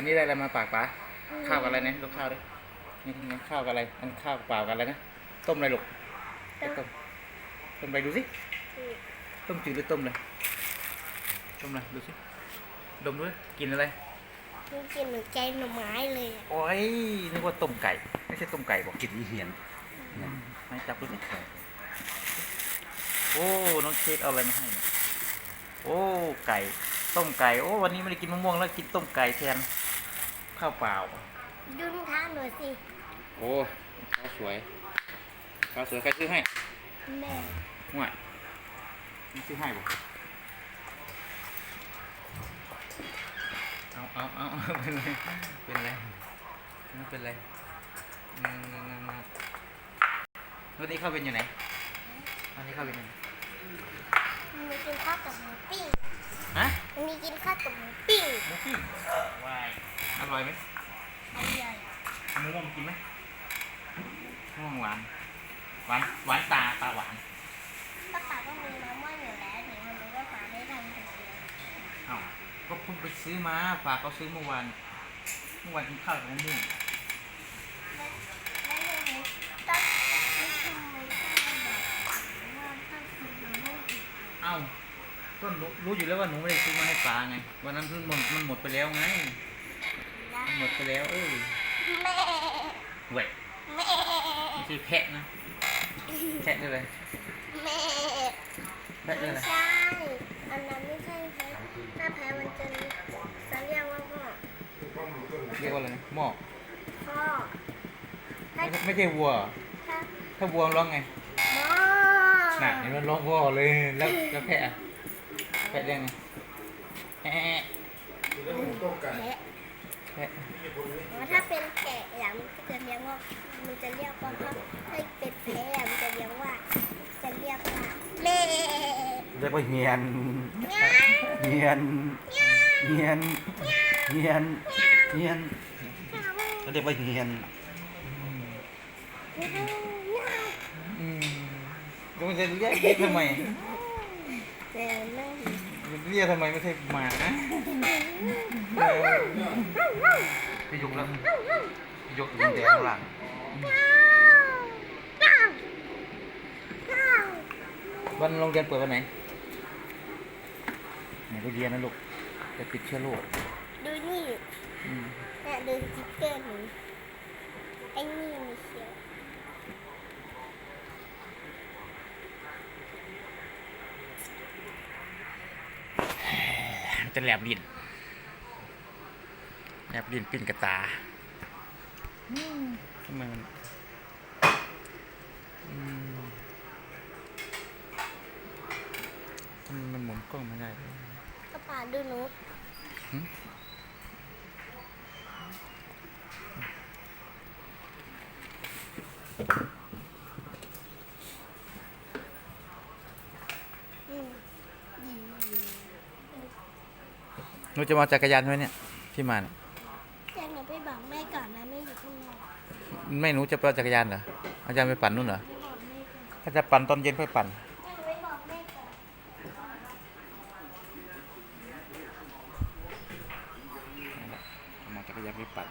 วันนี้ได้อะไรมาปากป๋าข้าวกับอะไรเนี่ยลูกข้าวดินี่นี่ข้าวกับอะไรอันข้าวเปล่ากับอะไรนะต้มอะไรลูกต้มต้มต้มอะไรดูสิต้มจืดหรือต้มเลยต้มอะไรดูสิดมด้วยกินอะไรมันกินเหมือนใจหน่อไม้เลยอะโอ้ยนึกว่าต้มไก่ไม่ใช่ต้มไก่บอกกินอีเหียนไหนจับดูสิโอ้น้องเชฟเอาอะไรมาให้เนี่ยโอ้ไก่ต้มไก่โอ้วันนี้ไม่ได้กินมะม่วงแล้วกินต้มไก่แทน ข้าวเปล่า ดูรองเท้าหน่อยสิโอ้ข้าวสวยข้าวสวยใครซื้อให้แม่ห่วยนี่ซื้อให้บอกเอาเอาเอาเอาเป็นไร เป็นไรไม่เป็นไรอืมวันนี้เข้าเป็นอยู่ไหนวันนี้เข้าเป็นอยู่ไหนมันมีกินข้าวกับหมูปิ้งฮะมันมีกินข้าวกับหมูปิ้งหมูปิ้งวาย อร่อยไหมอร่อยมะม่วงกินไหมมะม่วงหวาน หวานหวานตาตาหวานป้าป๋าก็มีมะม่วงอยู่แล้วหนูมันรู้ว่าป๋าได้ทำคนเดียวเอ้าก็เพิ่งไปซื้อมาฝากเขาซื้อเมื่อวานเมื่อวานกินข้าวกับมะม่วงแล้วแล้วหนูต้องไม่ทำไม่ต้องแบบว่าถ้ากินมะม่วงอีกเอ้าก็รู้รู้อยู่แล้วว่าหนูไม่ได้ซื้อมาให้ปลาไงวันนั้นมันหมดมันหมดไปแล้วไงนะมัน หมดไปแล้วเออแม่เว้ยแม่ไม่ใช่แพะนะ แพะด้วยเลยแม่แพะด้วยไม่เลยใช่ อันนั้นไม่ใช่แพ้ถ้าแพ้มันจะจะเรียกว่าพ่อเรียกว่าอะไรนะหม้อพ่อถ้าไม่ไม่ใช่วัวเหรอถ้าถ้าวัวร้องไงหม้อน่ะเห็นมันร้องพ่อเลยแล้วแล้วแพะอะแพะเรียกไงแอะแพะแพะอ๋อ ถ้าเป็นแกะอย่างมันจะเรียกว่า มันจะเรียกว่าพ่อถ้าเป็นแพะอะมันจะเรียกว่า จะเรียกว่าเล่เรียกว่าเหียนเหียนเหียนเหียนเหียนเขาเรียกว่าเหียนอืมแล้วมันจะเรียกเรียกทำไมแต่นั่น เรียกทำไมไม่ใช่หมานะเออพี่ยกแล้วยกดินแดงข้างหลังวันโรงเรียนเปิดวันไหนไหนไปเรียนนะลูกจะติดเชื้อโรคดูนี่อืมเนี่ยดูสติ๊กเกอร์หนูไอ้นี่มีเขียว มัน จะแหลบลิ้นแหลบลิ้นปิ้นกระตาอืมทำไมมันอืมทำไมมันหมุนกล้องไม่ได้เลยกระป๋าดูหนู นูจะมาจักรยานไว้เนี่ยที่มาเนี่ยแต่หนูไปบอกแม่ก่อนนะแม่อยู่ข้างนอกแม่หนูจะไปจักรยานเหรออาจารย์ไปปั่นนู่นเหรอถ้าจะปั่นตอนเย็นค่อยปั่นมามาจักรยานไปปั่น